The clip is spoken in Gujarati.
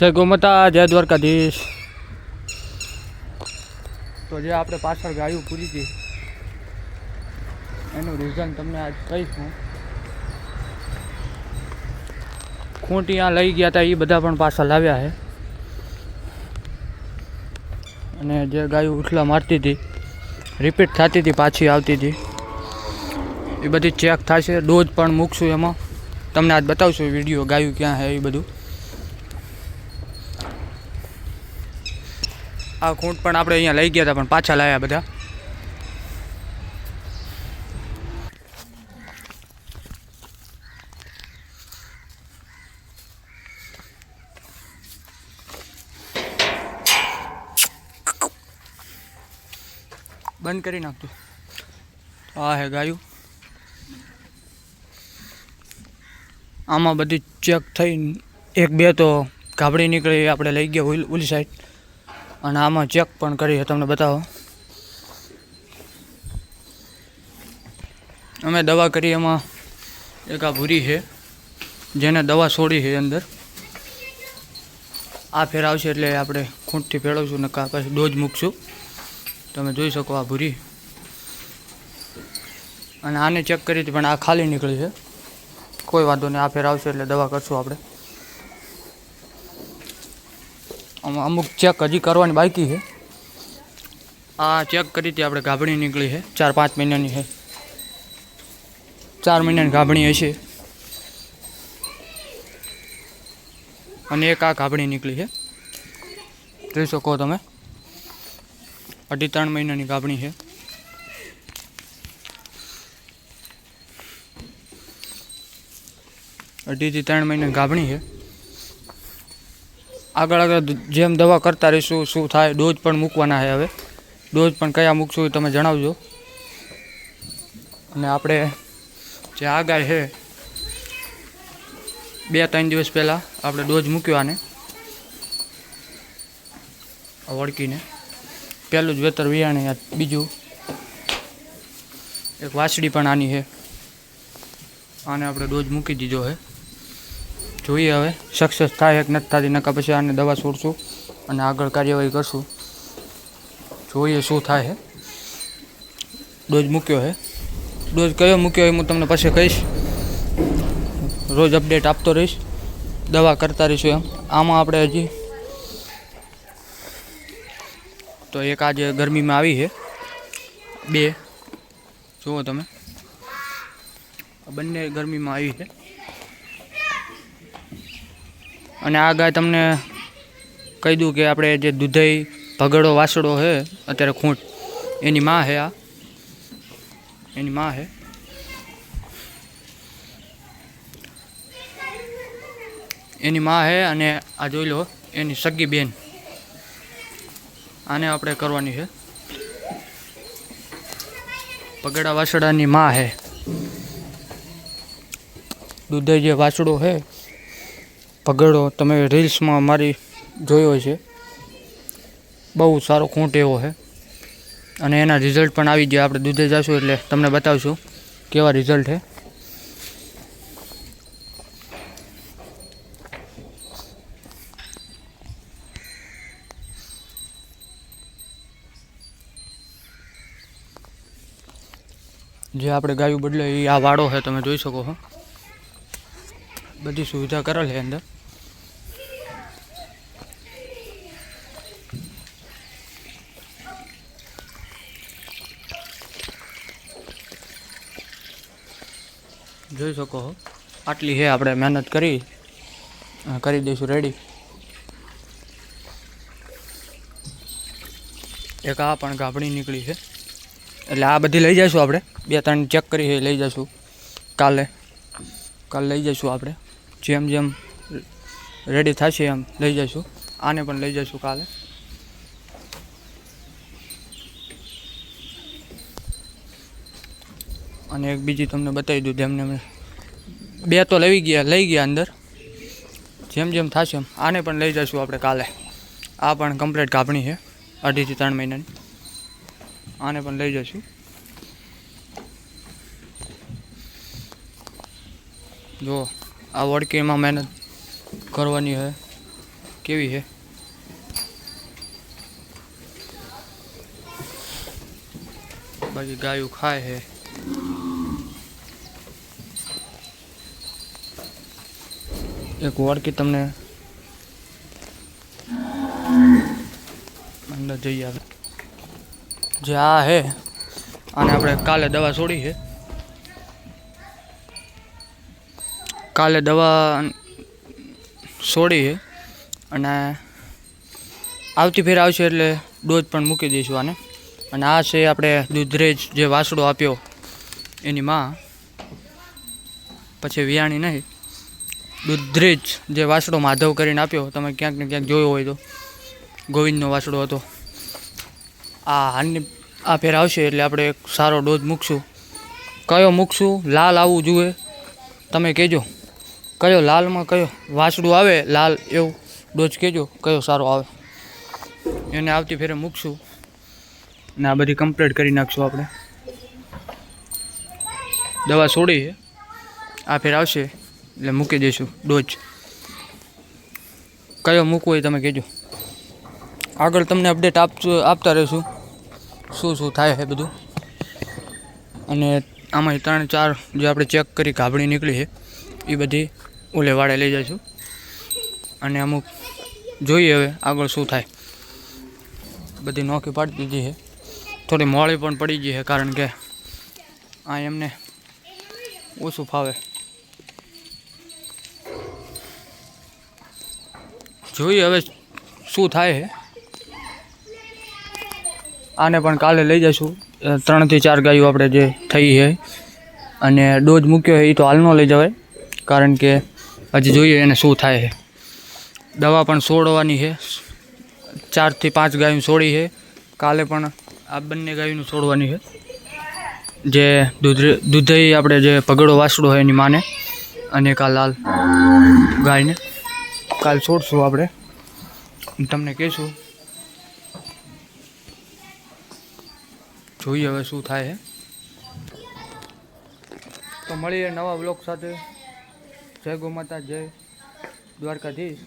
જય ગોમાતા, જય દ્વારકાધીશ. તો જે આપણે પાછળ ગાયું પૂરી હતી, એનું રીઝન તમને આજ કહીશ હું. ખૂંટ આ લઈ ગયા હતા એ બધા પણ પાછા લાવ્યા છે. અને જે ગાયું ઉઠલા મારતી હતી રિપીટ થતી હતી, પાછી આવતી હતી. એ બધી ચેક થશે, ડોઝ પણ મૂકશું એમાં. તમને આજ બતાવશું વીડિયો ગાયું ક્યાં છે, એ બધું. આ ખૂંટ પણ આપણે અહીંયા લઈ ગયા હતા, પણ પાછા લાવ્યા બધા. બંધ કરી નાખતું આ હે ગાયું. આમાં બધી ચેક થઈ એક બે તો ગાબડી નીકળી, આપણે લઈ ગયા ઓલી સાઈડ અને આમાં ચેક પણ કરી તમને બતાવો. અમે દવા કરી, એમાં એક આ ભૂરી છે, જેને દવા છોડી છે અંદર. આ ફેર આવશે એટલે આપણે ખૂંટથી ફેરવશું ને પછી ડોઝ મૂકશું. તમે જોઈ શકો આ ભૂરી. અને આને ચેક કરી હતી, પણ આ ખાલી નીકળી છે. કોઈ વાંધો નહીં, આ ફેર આવશે એટલે દવા કરશું આપણે આમાં અમુક ચેક હજી કરવાની બાકી છે. આ ચેક કરી હતી આપણે, ગાભણી નીકળી છે. ચાર પાંચ મહિનાની છે. ચાર મહિનાની ગાભણી હશે. અને એક આ ગાભણી નીકળી છે. જોઈ શકો તમે. અઢી ત્રણ મહિનાની ગાભણી છે. અઢીથી ત્રણ મહિનાની ગાભણી છે. આગળ આગળ જેમ દવા કરતા રહીશું, શું થાય, ડોઝ પણ મૂકવાના છે હવે. ડોઝ પણ કયા મૂકશું એ તમે જણાવજો. અને આપણે જે આ ગાય છે, બે ત્રણ દિવસ પહેલાં આપણે ડોઝ મૂક્યો આને. વળકીને. પહેલું જ વેતર વિયાણે બીજું એક વાછડી પણ આની છે. આને આપણે ડોઝ મૂકી દીધો છે. જોઈએ હવે. સક્સેસ થાય કે નથી થતી નકા પછી આને દવા છોડશું અને આગળ કાર્યવાહી કરશું. જોઈએ શું થાય છે ડોઝ મૂક્યો છે ડોઝ કયો મૂક્યો એ હું તમને પછી કહીશ. રોજ અપડેટ આપતો રહીશ. દવા કરતા રહીશું એમ. આમાં આપણે હજી તો એક આજે ગરમીમાં આવી છે બે. જુઓ તમે. બંને ગરમીમાં આવી છે અને આ ગાય તમને કહી દઉં કે આપણે જે દૂધઈ, ભગડો, વાસડો છે અત્યારે ખૂંટ, એની માં છે આ. એની માં છે એની માં છે અને આ જોઈ લો, એની સગી બેન. આને આપણે કરવાની છે. પગડા વાસડાની માં છે દૂધઈ જે વાસડો છે પગડો તમે રીલ્સમાં મારી જોયો છે. બહુ સારો ખૂંટ એવો છે. અને એના રિઝલ્ટ પણ આવી ગયા. આપણે દૂધે જશું એટલે તમને બતાવશું કેવા રિઝલ્ટ છે. જે આપણે ગાયું બદલે એ આ વાડો છે, તમે જોઈ શકો છો. બધી સુવિધા કરેલ છે અંદર. જોઈ શકો છો આટલી છે આપણે મહેનત કરી. કરી દઈશું રેડી એક આ પણ ગાભણી નીકળી છે. એટલે આ બધી લઈ જઈશું આપણે. બે ત્રણ ચેક કરી લઈ જઈશું. કાલે કાલે લઈ જઈશું આપણે. જેમ જેમ રેડી થશે એમ લઈ જઈશું. આને પણ લઈ જઈશું કાલે. અને એક બીજી તમને બતાવી દઉં, જેમને મેં બે તો લઈ ગયા લઈ ગયા અંદર. જેમ જેમ થશે એમ. આને પણ લઈ જઈશું આપણે કાલે. આ પણ કમ્પ્લીટ કાપણી છે, અઢીથી ત્રણ મહિનાની. આને પણ લઈ જઈશું. જો, આ વડકીમાં મહેનત કરવાની છે કેવી છે બાકી ગાયું ખાય છે એક વાડકી તમને અંદર જઈ આવે. જે આ હે. આને આપણે કાલે દવા છોડી છે. કાલે દવા છોડી છે. અને આવતી ફેર આવશે એટલે ડોઝ પણ મૂકી દઈશું આને. અને આ છે આપણે દૂધરેજ જે વાસડો આપ્યો એની માં. પછી વિયાણી નહીં. દૂધરેજ જે વાસડો માધવ કરીને આપ્યો, તમે ક્યાંક ને ક્યાંક જોયો હોય તો. ગોવિંદનો વાસડો હતો. આ હાલની, આ ફેર આવશે એટલે આપણે એક સારો ડોઝ મૂકશું. કયો મૂકશું? લાલ આવવું જોઈએ. તમે કહેજો. કયો લાલમાં કયો વાસડું આવે? લાલ એવું ડોઝ કહેજો. કયો સારો આવે. એને આવતી ફેરે મૂકશું. ને આ બધી કમ્પ્લીટ કરી નાખશું આપણે. દવા છોડી આ ફેર આવશે. એટલે મૂકી દઈશું ડોઝ કયો મૂકવો એ તમે કહેજો. આગળ તમને અપડેટ આપશું આપતા રહીશું. શું શું થાય છે બધું? અને આમાં ત્રણ, ચાર જે આપણે ચેક કરી ગાભણી નીકળી છે, એ બધી ઓલે વાડે લઈ જઈશું. અને અમુક જોઈએ હવે આગળ શું થાય. બધી નોખી પાડી દીધી છે. થોડી મોળી પણ પડી ગઈ છે કારણ કે આ એમને ઓછું ફાવે. જોઈએ હવે શું થાય છે આને પણ કાલે લઈ જઈશું. ત્રણથી ચાર ગાયો આપણે જે થઈ છે અને ડોઝ મૂક્યો છે એ તો હાલ ન લઈ જવાય. કારણ કે હજી જોઈએ એને શું થાય છે દવા પણ છોડવાની છે ચારથી પાંચ ગાયું છોડી છે કાલે પણ આ બંને ગાયોનું છોડવાની છે જે દૂધ દૂધઈ આપણે જે પગડો વાસડો હોય એની માને. અને કાલાલ ગાયને. કાલ છોડશું આપણે. તમને કહીશું જોઈએ હવે શું થાય તો મળીએ નવા બ્લોગ સાથે. જય ગોમાતા, જય દ્વારકાધીશ.